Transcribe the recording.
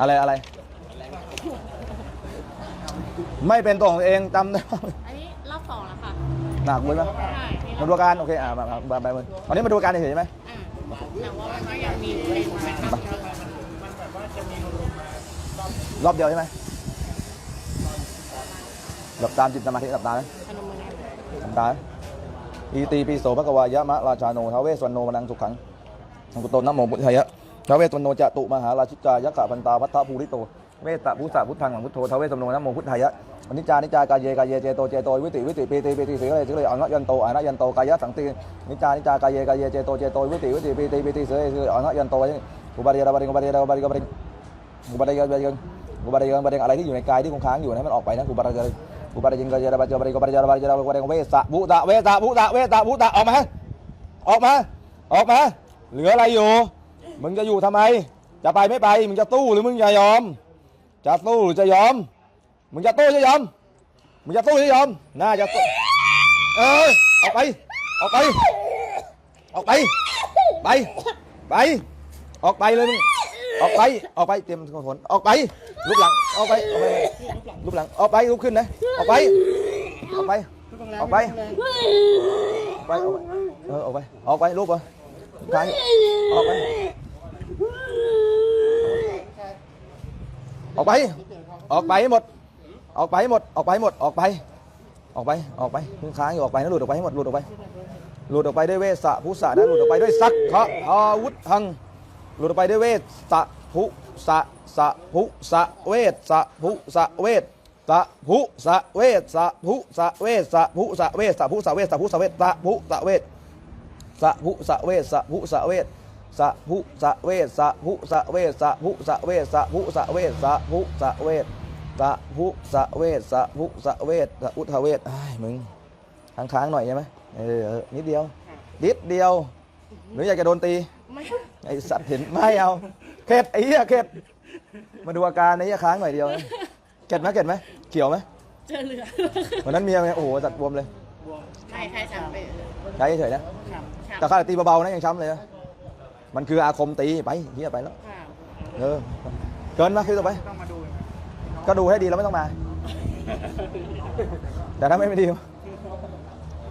อะไรอะไร ไม่เป็นตัวของตัวเองจำได้อันนี้รอบสองแล้วค่ะหนักมือไหมใช่นี่รมาอบดูอาการโอเคอ่ามามามาไปมือตอนนี้มาดูอาการเฉยๆใช่ไหมอ่าแต่ว่ามันก็ยังมีเป็นเป็นรอบเดียวใช่ไหมหลับตามจิตสมาธิหลับตาไหมพนมมือนะหลับตาไหมอีตีปีโสภควายะมะราชาโนทาวเวสวรรณโนมนังสุขังสังกุโตนะโมพุทธายะ ทวเวสวรรณโนจะตุมหาราชิกายะกษะพันตาพัทธภูริโต เวตตะพุทธะพุทธังหลังพุทโธทเวสวรรณโนนะโมพุทธายะอนิจจานิจจากายเยกายเยเจโตเจโตวิติวิติปีติปีติสิเลยสิเลยอนัยันโตอนัยันโตกายะสังตินิจจานิจจากายเยกายเยเจโตเจโตวิติวิติปีติปีติสิเลยสิเลยอนัยันโตอุบาริยาบาริงอุบาริยาบาริงอุบาริงอุบาริยาบาริงอุบาริยาบาริงอะไรที่อยู่ในกายที่คงค้างอยู่ให้มันออกไปนะอุบาริยาอุบาริงกายะบาริงบาริงบาริยาบาริยาบาริงเวสะบุตะเวสะบุตะเวสะบุตะออกมาออกมาออกมาเหลืออะไรอยู่ มึงจะอยู่ทำไม จะไปไม่ไป มึงจะตู้หรือมึงจะยอม จะตู้หรือจะยอม มึงจะตู้จะยอม มึงจะตู้จะยอม น่าจะตู้เออออกไป ออกไป ออกไป ไป ไป ออกไปเลยมึง ออกไป ออกไป เตรียมขนออกไปลุกหลัง ออกไป ออกไปลุกหลัง ออกไปลุกขึ้นนะ ออกไป ออกไป ออกไป ออกไป ออกไป ออกไปออกไปลุกไปออกไป ออกไป ออกไปให้หมด ออกไปให้หมด ออกไปให้หมด ออกไป ออกไป ออกไปมึงค้างอยู่ออกไปนะหลุดออกไปให้หมด หลุดออกไป หลุดออกไปด้วยเวสสะพุสะนะหลุดออกไปด้วยสักขะอาวุธหัง หลุดออกไปด้วยเวสสะพุสะสะพุสะเวสสะพุสะเวสสะพุสะเวสสะพุสะเวสสะพุสะเวสสะพุสะเวสสะพุสะเวสสะพุสะเวสสะพุสะเวสสะพุสะเวสสะพุสะเวส สะพุสะเวสสะพุสะเวสสะพุสะเวสสะพุสะเวสสะพุสะเวสสะพุสะเวสสะอุทเวสไอ้มึงค้างๆหน่อยใช่ไหมเออนิดเดียวนิดเดียวหรืออยากจะโดนตีไอ้สัตว์เห็นไม่เอาเข็ดไอ้เหี้ยเข็ดมาดูอาการไอ้เหี้ยค้างหน่อยเดียวเข็ดไหมเข็ดไหมเขียวไหมเจอเหลือวันนั้นเมียไงโอ้โหจัดบวมเลยใช่ใช่ช้ำไปใช้เฉยๆนะแต่ข้าตีเบาๆนะยังช้ำเลยนะ มันคืออาคมตีไปเฮียไปแล้วค่ะเออเกินมาคือต่อไป ก็ดูให้ดีแล้วไม่ต้องมา แต่ถ้าไม่ไม่ดี